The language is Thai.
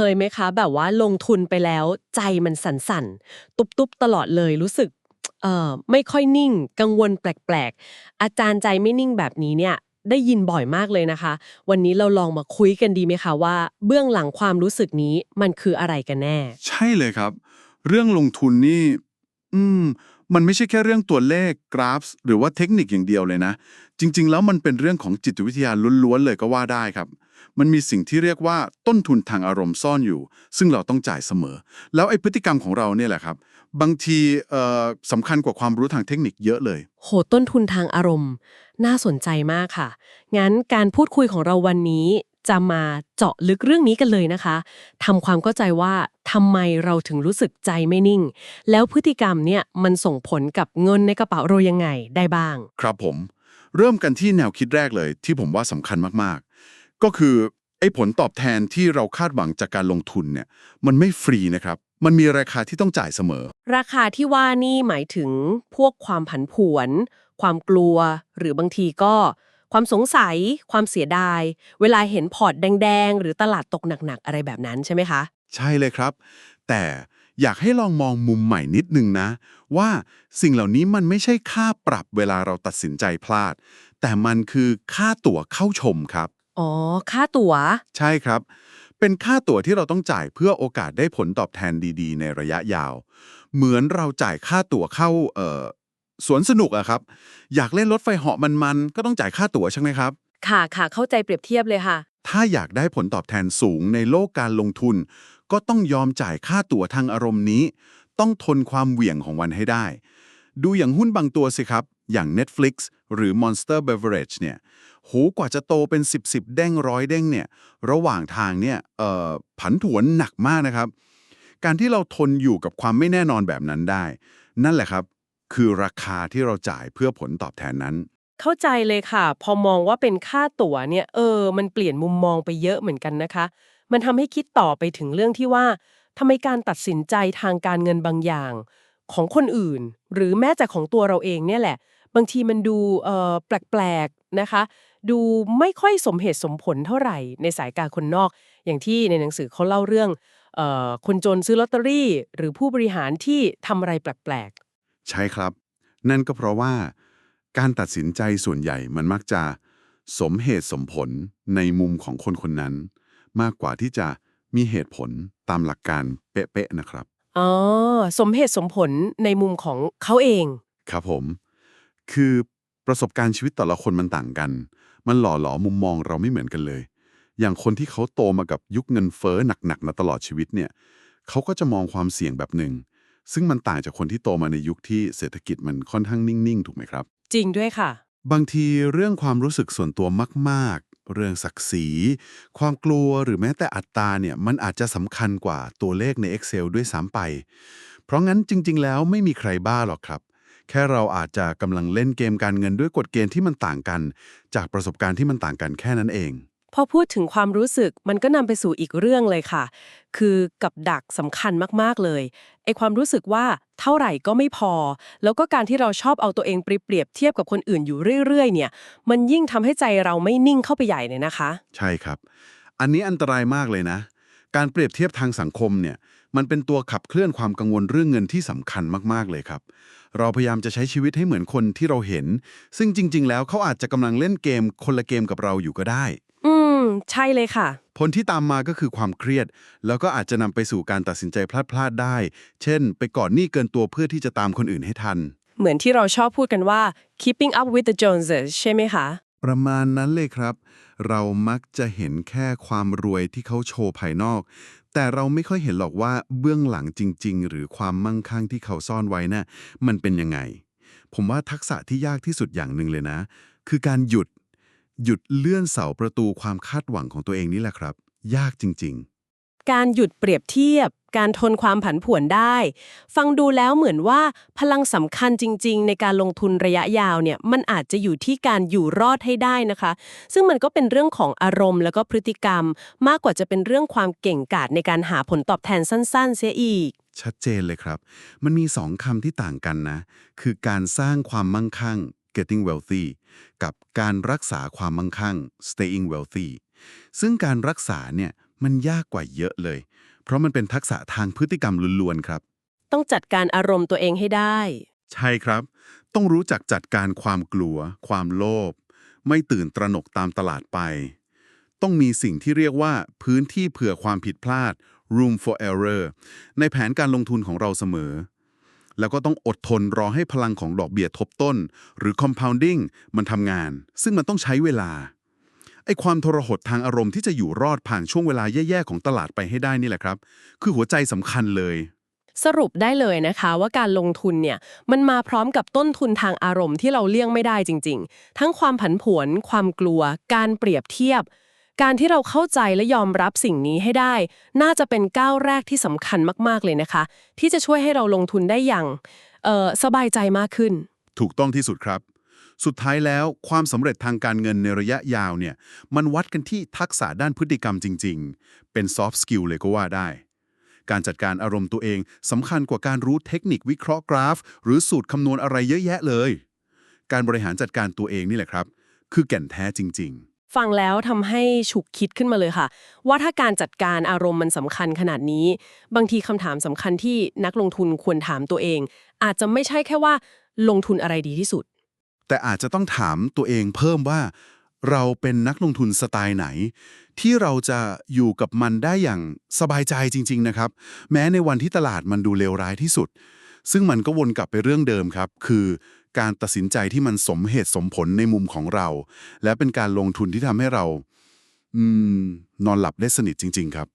เคยไหมคะ แบบว่าลงทุนไปแล้ว ใจมันสั่นๆ ตุบๆ ตลอดเลยรู้สึกเอ่อไม่ค่อยนิ่ง กังวลแปลกๆ อาจารย์ใจไม่นิ่งแบบนี้เนี่ยได้ยินบ่อยมากเลยนะคะ วันนี้เราลองมาคุยกันดีไหมคะว่า เบื้องหลังความรู้สึกนี้มันคืออะไรกันแน่ ใช่เลยครับ เรื่องลงทุนนี่ อืม มันไม่ใช่แค่เรื่องตัวเลขกราฟหรือว่าเทคนิคอย่างเดียวเลยนะ จริง ๆ แล้วมันเป็นเรื่องของจิตวิทยาล้วนๆเลยก็ว่าได้ครับ มันมีสิ่งที่เรียกว่าต้นทุนทางอารมณ์ซ่อนอยู่ ซึ่งเราต้องจ่ายเสมอ แล้วไอ้พฤติกรรมของเราเนี่ยแหละครับ บางทีเอ่อสำคัญกว่าความรู้ทางเทคนิคเยอะเลย โหต้นทุนทางอารมณ์ น่าสนใจมากค่ะ งั้นการพูดคุยของเราวันนี้ จะมาเจาะลึกเรื่องนี้กันเลยนะคะทำความเข้าใจว่าทำไมเราถึงรู้สึกใจไม่นิ่ง แล้วพฤติกรรมเนี่ยมันส่งผลกับเงินในกระเป๋าเรายังไงได้บ้าง ครับผม เริ่มกันที่แนวคิดแรกเลยที่ผมว่าสำคัญมากๆ ก็คือไอ้ผลตอบแทนที่เราคาดหวังจากการลงทุนเนี่ยมันไม่ฟรีนะครับ มันมีราคาที่ต้องจ่ายเสมอ ราคาที่ว่านี่หมายถึงพวกความผันผวน ความกลัว หรือบางทีก็ ความสงสัย ความเสียดาย เวลาเห็นพอร์ตแดง ๆ หรือตลาดตกหนัก ๆ อะไรแบบนั้นใช่ไหมคะ ใช่เลยครับ แต่อยากให้ลองมองมุมใหม่นิดนึงนะ ว่าสิ่งเหล่านี้มันไม่ใช่ค่าปรับเวลาเราตัดสินใจพลาด แต่มันคือค่าตั๋วเข้าชมครับ อ๋อ ค่าตั๋ว ใช่ครับ เป็นค่าตั๋วที่เราต้องจ่ายเพื่อโอกาสได้ผลตอบแทนดี ๆ ในระยะยาว เหมือนเราจ่ายค่าตั๋วเข้าเอ่อ สวนสนุกอะครับ อยากเล่นรถไฟเหาะมันๆ ก็ต้องจ่ายค่าตั๋วใช่ไหมครับ ค่ะค่ะเข้าใจเปรียบเทียบเลยค่ะ ถ้าอยากได้ผลตอบแทนสูงในโลกการลงทุน ก็ต้องยอมจ่ายค่าตั๋วทางอารมณ์นี้ ต้องทนความเหวี่ยงของวันให้ได้ ดูอย่างหุ้นบางตัวสิครับ อย่าง Netflix หรือ Monster Beverage เนี่ยโหกว่าจะโตเป็น 10บสเด้งร้อยเด้งเนี่ยระหว่างทางเนี่ยเอ่อผันผวนหนักมากนะครับ การที่เราทนอยู่กับความไม่แน่นอนแบบนั้นได้ นั่นแหละครับ คือราคาที่เราจ่ายเพื่อผลตอบแทนนั้น เข้าใจเลยค่ะ พอมองว่าเป็นค่าตั๋วเนี่ย เออ มันเปลี่ยนมุมมองไปเยอะเหมือนกันนะคะ มันทำให้คิดต่อไปถึงเรื่องที่ว่าทำไมการตัดสินใจทางการเงินบางอย่าง ของคนอื่น หรือแม้แต่ของตัวเราเองเนี่ยแหละ บางทีมันดูเอ่อแปลกๆนะคะ ดูไม่ค่อยสมเหตุสมผลเท่าไหร่ในสายการคนนอก อย่างที่ในหนังสือเขาเล่าเรื่องเอ่อคนจนซื้อลอตเตอรี่ หรือผู้บริหารที่ทำอะไรแปลก ใช่ครับ นั่นก็เพราะว่า การตัดสินใจส่วนใหญ่มันมักจะสมเหตุสมผลในมุมของคนคนนั้น มากกว่าที่จะมีเหตุผลตามหลักการเป๊ะๆนะครับๆอ๋อ สมเหตุสมผลในมุมของเขาเอง ครับผม คือประสบการณ์ชีวิตแต่ละคนมันต่างกัน มันหล่อหลอมุมมองเราไม่เหมือนกันเลย อย่างคนที่เขาโตมากับยุคเงินเฟ้อหนักๆมาตลอดชีวิตเนี่ย เขาก็จะมองความเสี่ยงแบบหนึ่ง ซึ่งมันต่างจากคนที่โตมาในยุคที่เศรษฐกิจมันค่อนข้างนิ่ง ๆ ถูกไหมครับ จริงด้วยค่ะ บางทีเรื่องความรู้สึกส่วนตัวมาก ๆ เรื่องศักดิ์ศรี ความกลัวหรือแม้แต่อัตราเนี่ยมันอาจจะสำคัญกว่าตัวเลขใน Excel ด้วยซ้ำไป เพราะงั้นจริง ๆ แล้วไม่มีใครบ้าหรอกครับ แค่เราอาจจะกำลังเล่นเกมการเงินด้วยกฎเกณฑ์ที่มันต่างกัน จากประสบการณ์ที่มันต่างกันแค่นั้นเอง พอพูดถึงความรู้สึกมันก็นำไปสู่อีกเรื่องเลยค่ะ คือกับดักสำคัญมากๆเลยไอความรู้สึกว่าเท่าไหร่ก็ไม่พอ แล้วก็การที่เราชอบเอาตัวเองเปรียบเทียบกับคนอื่นอยู่เรื่อย ๆ เนี่ย มันยิ่งทำให้ใจเราไม่นิ่งเข้าไปใหญ่เลยนะคะ ใช่ครับ อันนี้อันตรายมากเลยนะ การเปรียบเทียบทางสังคมเนี่ย มันเป็นตัวขับเคลื่อนความกังวลเรื่องเงินที่สำคัญมากๆเลยครับ เราพยายามจะใช้ชีวิตให้เหมือนคนที่เราเห็น ซึ่งจริง ๆ แล้วเขาอาจจะกำลังเล่นเกมคนละเกมกับเราอยู่ก็ได้ ม ใช่เลยค่ะ ผลที่ตามมาก็คือความเครียด แล้วก็อาจจะนำไปสู่การตัดสินใจพลาดๆได้ เช่น ไปก่อนหนี้เกินตัวเพื่อที่จะตามคนอื่นให้ทัน เหมือนที่เราชอบพูดกันว่า keeping up with the Joneses ใช่ไหมคะ ประมาณนั้นเลยครับ เรามักจะเห็นแค่ความรวยที่เขาโชว์ภายนอก แต่เราไม่ค่อยเห็นหรอกว่าเบื้องหลังจริง ๆ หรือความมั่งคั่งที่เขาซ่อนไว้น่ะมันเป็นยังไง ผมว่าทักษะที่ยากที่สุดอย่างหนึ่งเลยนะ คือการหยุด หยุดเลื่อนเสาประตูความคาดหวังของตัวเองนี่แหละครับ ยากจริง ๆ การหยุดเปรียบเทียบ การทนความผันผวนได้ ฟังดูแล้วเหมือนว่าพลังสำคัญจริง ๆ ในการลงทุนระยะยาวเนี่ยมันอาจจะอยู่ที่การอยู่รอดให้ได้นะคะ ซึ่งมันก็เป็นเรื่องของอารมณ์แล้วก็พฤติกรรม มากกว่าจะเป็นเรื่องความเก่งกาจในการหาผลตอบแทนสั้น ๆ เสียอีก ชัดเจนเลยครับ มันมีสองคำที่ต่างกันนะ คือการสร้างความมั่งคั่ง getting wealthy กับการรักษาความมั่งคั่ง staying wealthy ซึ่งการรักษาเนี่ยมันยากกว่าเยอะเลย เพราะมันเป็นทักษะทางพฤติกรรมล้วนๆครับ ต้องจัดการอารมณ์ตัวเองให้ได้ ใช่ครับ ต้องรู้จักจัดการความกลัว ความโลภ ไม่ตื่นตระหนกตามตลาดไป ต้องมีสิ่งที่เรียกว่า พื้นที่เผื่อความผิดพลาด room for error ในแผนการลงทุนของเราเสมอ แล้วก็ต้องอดทนรอให้พลังของดอกเบี้ยทบต้น หรือ compounding มันทำงาน ซึ่งมันต้องใช้เวลา ไอ้ความทรหดทางอารมณ์ที่จะอยู่รอดผ่านช่วงเวลาแย่ๆของตลาดไปให้ได้นี่แหละครับ คือหัวใจสำคัญเลยสรุปได้เลยนะคะว่าการลงทุนเนี่ยมันมาพร้อมกับต้นทุนทางอารมณ์ที่เราเลี่ยงไม่ได้จริง ๆ ทั้งความผันผวน ความกลัว การเปรียบเทียบ การที่เราเข้าใจและยอมรับสิ่งนี้ให้ได้ น่าจะเป็นก้าวแรกที่สำคัญมากๆเลยนะคะ ที่จะช่วยให้เราลงทุนได้อย่างสบายใจมากขึ้น ถูกต้องที่สุดครับ สุดท้ายแล้วความสำเร็จทางการเงินในระยะยาวเนี่ย มันวัดกันที่ทักษะด้านพฤติกรรมจริง ๆ เป็น soft skill เลยก็ว่าได้ การจัดการอารมณ์ตัวเองสำคัญกว่าการรู้เทคนิควิเคราะห์กราฟ หรือสูตรคำนวณอะไรเยอะแยะเลย การบริหารจัดการตัวเองนี่แหละครับ คือแก่นแท้จริง ๆ ฟังแล้วทำให้ฉุกคิดขึ้นมาเลยค่ะ ว่าถ้าการจัดการอารมณ์มันสำคัญขนาดนี้ บางทีคำถามสำคัญที่นักลงทุนควรถามตัวเอง อาจจะไม่ใช่แค่ว่า ลงทุนอะไรดีที่สุด แต่อาจจะต้องถามตัวเองเพิ่มว่า เราเป็นนักลงทุนสไตล์ไหน ที่เราจะอยู่กับมันได้อย่างสบายใจจริง ๆ นะครับ แม้ในวันที่ตลาดมันดูเลวร้ายที่สุด ซึ่งมันก็วนกลับไปเรื่องเดิมครับ คือการตัดสินใจที่มันสมเหตุสมผลในมุมของเรา และเป็นการลงทุนที่ทำให้เรา อืม นอนหลับได้สนิทจริง ๆ ครับ